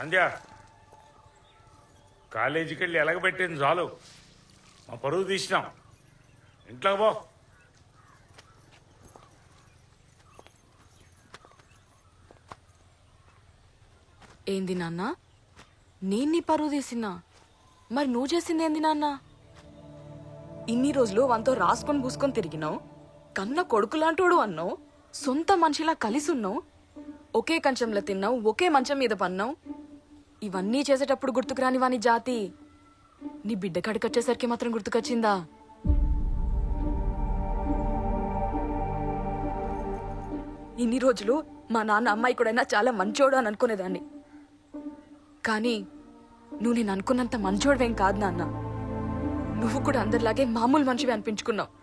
సంధ్య కాలేజీకి వెళ్ళి ఎలగబెట్టింది చాలు. మా పరువు తీసినాం. ఇంట్లో పో. ఏంది నాన్న? నేను నీ పరువు తీసినా? మరి నువ్వు చేసింది ఏంది నాన్న? ఇన్ని రోజులు వంతో రాసుకొని పూసుకొని తిరిగినావు. కన్న కొడుకులాంటోడు అన్నావు. సొంత మనిషిలా కలిసి ఉన్నావు. ఒకే కంచంలో తిన్నావు ఒకే మంచం మీద పన్నావు. ఇవన్నీ చేసేటప్పుడు గుర్తుకురాని వాని జాతి. నీ బిడ్డ కడికొచ్చేసరికి మాత్రం గుర్తుకొచ్చిందా? ఇన్ని రోజులు మా నాన్న అమ్మాయి కూడైనా చాలా మంచోడు అని అనుకునేదాన్ని. కానీ నువ్వు నేను అనుకున్నంత మంచోడువేం కాదు నాన్న. నువ్వు కూడా అందరిలాగే మామూలు మనిషివి అనిపించుకున్నావు.